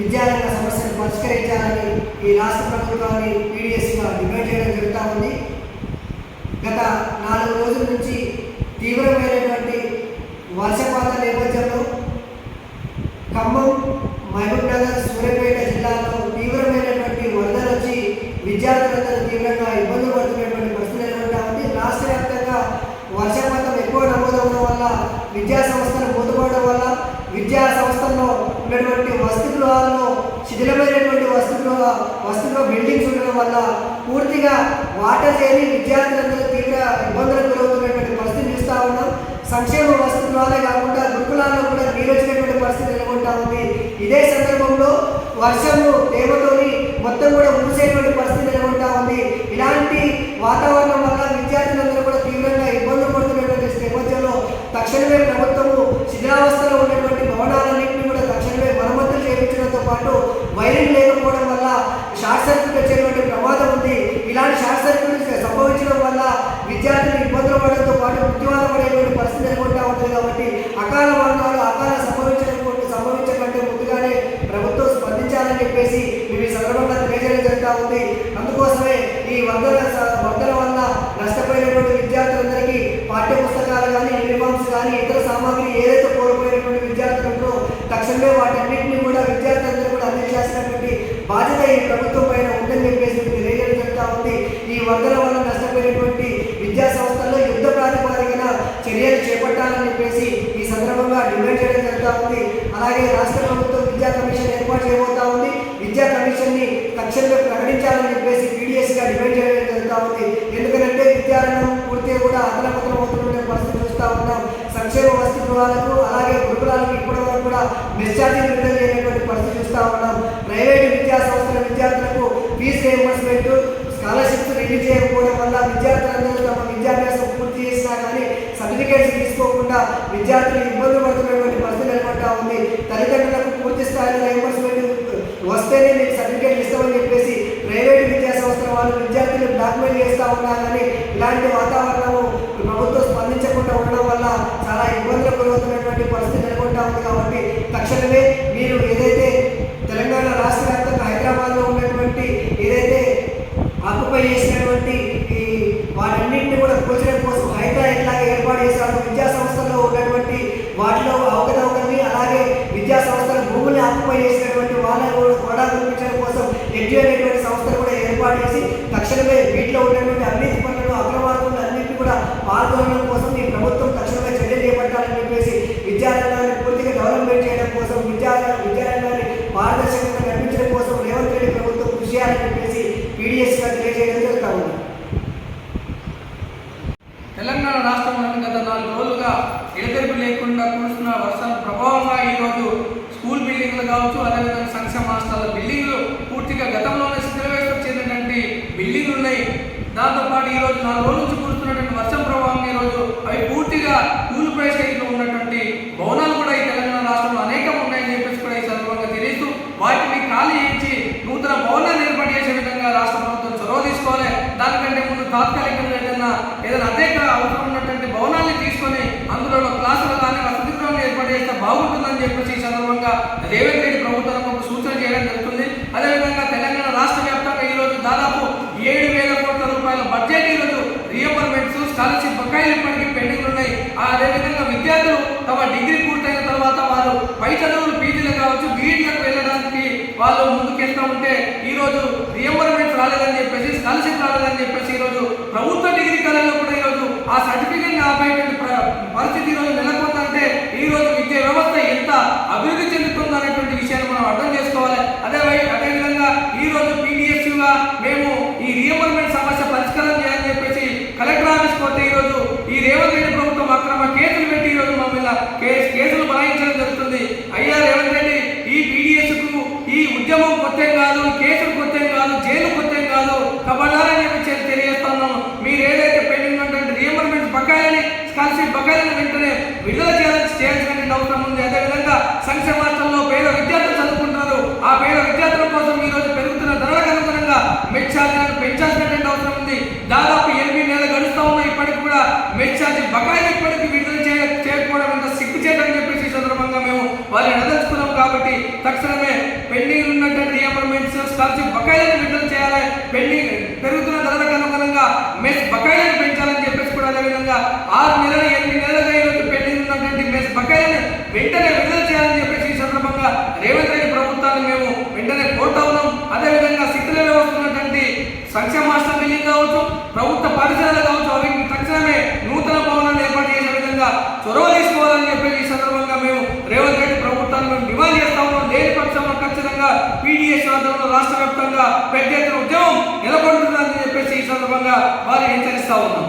విద్యారంగ సమస్యను పరిష్కరించాలని ఈ రాష్ట్ర ప్రభుత్వాన్ని పీడిఎస్గా డిమాండ్ చేయడం జరుగుతూ ఉంది. గత నాలుగు రోజుల నుంచి తీవ్రమైనటువంటి వర్షపాత నేపథ్యంలో ఖమ్మం మహబూబ్ నగర్ సూర్యాపేట జిల్లాలో తీవ్రమైనటువంటి వరదలు వచ్చి విద్యార్థులందరూ తీవ్రంగా ఇబ్బందులు పడుతున్నటువంటి పరిస్థితి నెలకొంటా ఉంది. రాష్ట్ర వ్యాప్తంగా వర్షపాతం ఎక్కువ నమోదవడం వల్ల విద్యా సంస్థలు మూతపడడం వల్ల విద్యా సంస్థల్లో ఉన్నటువంటి శిథిలమైనటువంటి వస్తువులో వస్తువులో బిల్డింగ్స్ ఉండడం వల్ల పూర్తిగా వాటర్ చేరి విద్యార్థులందరూ తీవ్ర ఇబ్బందులకు గురవుతున్నటువంటి పరిస్థితి చూస్తూ ఉన్నాం. సంక్షేమ వసతి కాకుండా గురుకులాల్లో కూడా నీరు వచ్చినటువంటి పరిస్థితి నెలకొంటా ఉంది. ఇదే సందర్భంలో వర్షము తేమతోని మొత్తం కూడా ముగిసేటువంటి పరిస్థితి నెలకొంటా ఉంది. ఇలాంటి వాతావరణం వల్ల విద్యార్థులందరూ కూడా తీవ్రంగా ఇబ్బందులు పడుతున్నటువంటి నేపథ్యంలో తక్షణమే ప్రభుత్వము శిథిలావస్థలో ఉన్నటువంటి భవనాలన్నింటినీ కూడా తక్షణమే మరమ్మతులు చేయించడంతో పాటు వైరింగ్ లేకపోవడం వల్ల షార్ట్ సర్క్యూట్ వచ్చేటువంటి ప్రమాదం ఉంది. ఇలాంటి షార్ట్ సర్క్యూట్ సంభవించడం వల్ల విద్యార్థులు ఇబ్బందులు పడడంతో పాటు ఉద్యోగాలు పడేటువంటి పరిస్థితి నెలకొంటా ఉంటుంది కాబట్టి అకాల మరణాలు అకాల సంభవించడం సంభవించకంటే ముందుగానే ప్రభుత్వం స్పందించాలని చెప్పేసి మేము ఈ సందర్భంగా తెలియజేయడం జరుగుతూ ఉంది. అందుకోసమే ఈ వరదల స- వరదల వల్ల నష్టపోయినటువంటి విద్యార్థులందరికీ పాఠ్య పుస్తకాలు కానీ యూనిఫామ్స్ కానీ ఇతర సామాగ్రి ఏదైతే కోల్పోయినటువంటి విద్యార్థులను తక్షణమే వాటిని అందించాల్సినటువంటి బాధ్యత ఈ ప్రభుత్వం పైన ఉందని చెప్పేసి రేడియో చెప్తా జరుగుతూ ఉంది. ఈ వరదల వల్ల నష్టపోయినటువంటి విద్యా సంస్థల్లో యుద్ధ ప్రాతిపాదికన చర్యలు చేపట్టాలని చెప్పేసి ఈ సందర్భంగా డిమాండ్ చేయడం జరుగుతూ ఉంది. అలాగే రాష్ట్ర ప్రభుత్వం విద్యా కమిషన్ ఏర్పాటు చేయబోతా ఉంది. విద్యా కమిషన్ని తక్షణమే ప్రకటించాలని చెప్పేసి పీడిఎస్గా డిమాండ్ చేయడం జరుగుతూ ఉంది. ఎందుకంటే విద్యారంగం పూర్తిగా కూడా అదన చూస్తూ ఉన్నాం. సంక్షేమ వసతి గృహాలకు అలాగే గురుకులాలకు ఇప్పటి వరకు కూడా మెచ్చార్జీ విడుదల చేయనటువంటి పరిస్థితి చూస్తూ ఉన్నాం. ప్రైవేటు విద్యా సంస్థల విద్యార్థులకు ఫీజు రియంబర్స్మెంట్ స్కాలర్షిప్స్ రిలీజ్ చేయకపోవడం వల్ల విద్యార్థులందరూ తమ విద్యాభ్యాసం పూర్తి చేసినా కానీ సర్టిఫికేట్స్ తీసుకోకుండా విద్యార్థులు ఇబ్బందులు పడుతున్నటువంటి పరిస్థితి నెలకొంటా ఉంది. తల్లిదండ్రులకు పూర్తి స్థాయిలో రియంబర్స్మెంట్ వస్తేనే మీకు సర్టిఫికేట్ ఇస్తామని చెప్పేసి ప్రైవేట్ విద్యా సంస్థల వాళ్ళు విద్యార్థులు బ్లాక్మెయిల్ చేస్తూ ఉన్నారని కానీ ఇలాంటి వాతావరణము ప్రభుత్వ స్పందించకుండా ఉండడం వల్ల చాలా ఇబ్బందులు గురవుతున్నటువంటి పరిస్థితి నెలకొంటా ఉంది కాబట్టి తక్షణమే మీరు ఏదైతే తెలంగాణ రాష్ట్ర వ్యాప్తంగా హైదరాబాద్లో ఉన్నటువంటి ఏదైతే ఆకుపై చేసినటువంటి ఈ వాటన్నింటినీ కూడా కూల్చడం కోసం హైడ్రా ఎట్లాగే ఏర్పాటు చేశారు విద్యా సంస్థల్లో ఉన్నటువంటి వాటిలో అవకతవకల్ని అలాగే విద్యా సంస్థల భూముల్ని ఆక్యుపై చేసినటువంటి వాళ్ళని కూడా కూడా గుర్తించడం కోసం ఎడ్యు అనేటువంటి సంస్థలు కూడా ఏర్పాటు చేసి తక్షణమే వీటిలో ఉన్నటువంటి అవినీతి పనులను అక్రమార్కులను అన్నింటినీ కూడా పాల్గొనడం కోసం ఈ ప్రభుత్వం తక్షణమే చర్యలు చేపట్టాలని చెప్పేసి విద్యారంగాన్ని పూర్తిగా డెవలప్మెంట్ చేయడం కోసం విద్యారంగాన్ని పారదర్శకంగా నడిపించడం కోసం రేవంత్ రెడ్డి ప్రభుత్వం కృషి చేయాలని చెప్పేసి పీడిఎస్ గారు తెలియజేయడం జరుగుతూ ఉంది. తెలంగాణ రాష్ట్రంలో గత నాలుగు రోజులుగా ఎడతెరిపి లేకుండా కురుస్తున్న వర్షాల ప్రభావంగా ఈరోజు స్కూల్ బిల్డింగ్లు కావచ్చు అదేవిధంగా సంక్షేమ హాస్టల్ బిల్డింగ్లు పూర్తిగా గతంలోనే శిథిలవేస్తకు చెందినటువంటి బిల్డింగ్లు ఉన్నాయి. దాంతోపాటు ఈరోజు నాలుగు రోజుల నుంచి కురుస్తున్నటువంటి వర్షం ప్రభావం ఈరోజు అవి పూర్తిగా కూలిపోయే స్టేజ్లో ఉన్నటువంటి భవనాలు కూడా ఈ తెలంగాణ రాష్ట్రంలో అనేకం ఉన్నాయని చెప్పేసి కూడా ఈ సందర్భంగా తెలియజేస్తూ వాటిని ఖాళీ చేయించి నూతన భవనాన్ని ఏర్పాటు చేసే విధంగా రాష్ట్ర ప్రభుత్వం చొరవ తీసుకోవాలి దానికంటే ముందు తాత్కాలికంగా ఏదైనా ఏదైనా అధిక అవసరం ఉన్నటువంటి భవనాన్ని తీసుకొని అందులో క్లాసులు కానీ వసతి గృహాలు ఏర్పాటు చేస్తే బాగుంటుందని చెప్పేసి ఈ సందర్భంగా రేవంత్ రెడ్డి ప్రభుత్వానికి ఒక సూచన చేయడం జరుగుతుంది. అదేవిధంగా తెలంగాణ రాష్ట్ర వ్యాప్తంగా ఈరోజు దాదాపు ఏడు వేల కోట్ల రూపాయల బడ్జెట్ ఈరోజు రీఎంబర్మెంట్స్ స్కాలర్షిప్ బకాయిలు ఇప్పటికీ పెండింగ్ ఉన్నాయి. అదేవిధంగా విద్యార్థులు తమ డిగ్రీ పూర్తయిన తర్వాత వారు పై చదువులు పీజీలు కావచ్చు బీఈడీలకు వెళ్ళడానికి వాళ్ళు ముందుకెళ్తూ ఉంటే ఈరోజు రోజు రాలేదని చెప్పేసి స్కాలర్షిప్ రాలేదని చెప్పేసి ఈ రోజు ప్రభుత్వ డిగ్రీ కళల్లో కూడా ఈ రోజు ఆ సర్టిఫికేట్ ఆపేటువంటి పరిస్థితి ఈరోజు నెలకొందంటే ఈ రోజు విద్యా వ్యవస్థ ఎంత అభివృద్ధి చెందుతుంది అనేటువంటి విషయాన్ని మనం అర్థం చేసుకోవాలి. అదే అదేవిధంగా ఈ రోజు పీడిఎస్యుగా మేము ఈ రియంబర్మెంట్ సమస్య పరిష్కారం చేయాలని చెప్పేసి కలెక్టర్ ఆఫీస్ పోతే ఈరోజు ఈ రేవంత్ రెడ్డి ప్రభుత్వం అక్రమ కేసులు పెట్టి ఈరోజు మమ్మల్ని కేసు కేసులు బలాయించడం జరుగుతుంది. అయ్యా రేవంత్ రెడ్డి ఈ పీడిఎస్కు ఈ ఉద్యమం కొత్త కాదు కేసులు కొత్త కాదు జైలు కొత్త కాదు కబడ్డారని చెప్పి చె- తెలియజేస్తున్నాము మీరు ఏదైతే పెండింగ్ ఉన్నటువంటి రియంబర్మెంట్ బకాయిలని స్కాలర్షిప్ బకాయిలను వెంటనే విడుదల చేయాలని చేయాల్సినటువంటి అవసరం ఉంది. అదేవిధంగా సంక్షేమ రాష్ట్రంలో పేద విద్యార్థులు చదువుకుంటున్నారు. ఆ పేద విద్యార్థుల కోసం ఈ రోజు పెరుగుతున్న ధరలకు అనుగుణంగా మెచ్ ఛార్జీలను పెంచాల్సినటువంటి అవసరం ఉంది. దాదాపు ఎనిమిది నెలలు గడుస్తూ ఉన్న ఇప్పటికి కూడా మెచ్ ఛార్జీ బకాయిలు ఇప్పటికి విడుదల చేయ చేయకపోవడం అంత సిగ్గు చేయడం చెప్పేసి సందర్భంగా మేము వారిని అదలుచుకున్నాం కాబట్టి తక్షణమే పెండింగ్ స్కాలర్షిప్ బకాయిలను విడుదల చేయాలి. పెండింగ్ పెరుగుతున్న ధరలకు అనుగుణంగా మెస్ బకాయిలను పెంచాలని చెప్పేసి విధంగా ఆరు నెలలు ఎనిమిది నెలలుగా ఈరోజు పెండింగ్ ఉన్నటువంటి మెస్ బకాయిలను వెంటనే విడుదల చేయాలని చెప్పేసి ఈ సందర్భంగా రేవంత్ రెడ్డి ప్రభుత్వాన్ని మేము వెంటనే కోరుతా ఉన్నాం. అదేవిధంగా శిథిలలో వస్తున్నటువంటి సంక్షేమ మాస్టర్ బిల్డింగ్ కావచ్చు ప్రభుత్వ పాఠశాలలు కావచ్చు అవి తక్షణమే నూతన భవనాన్ని ఏర్పాటు చేసే విధంగా చొరవ తీసుకోవాలని చెప్పేసి ఈ సందర్భంగా మేము రేవంత్ రెడ్డి ప్రభుత్వాన్ని మేము డిమాండ్ చేస్తా ఉన్నాం. లేని పక్షంలో ఖచ్చితంగా పీడిఎస్ ఆధ్వర్యంలో రాష్ట్ర వ్యాప్తంగా పెద్ద ఎత్తున ఉద్యమం నెలకొంటుందని చెప్పేసి ఈ సందర్భంగా వారిని హెచ్చరిస్తా ఉన్నాం.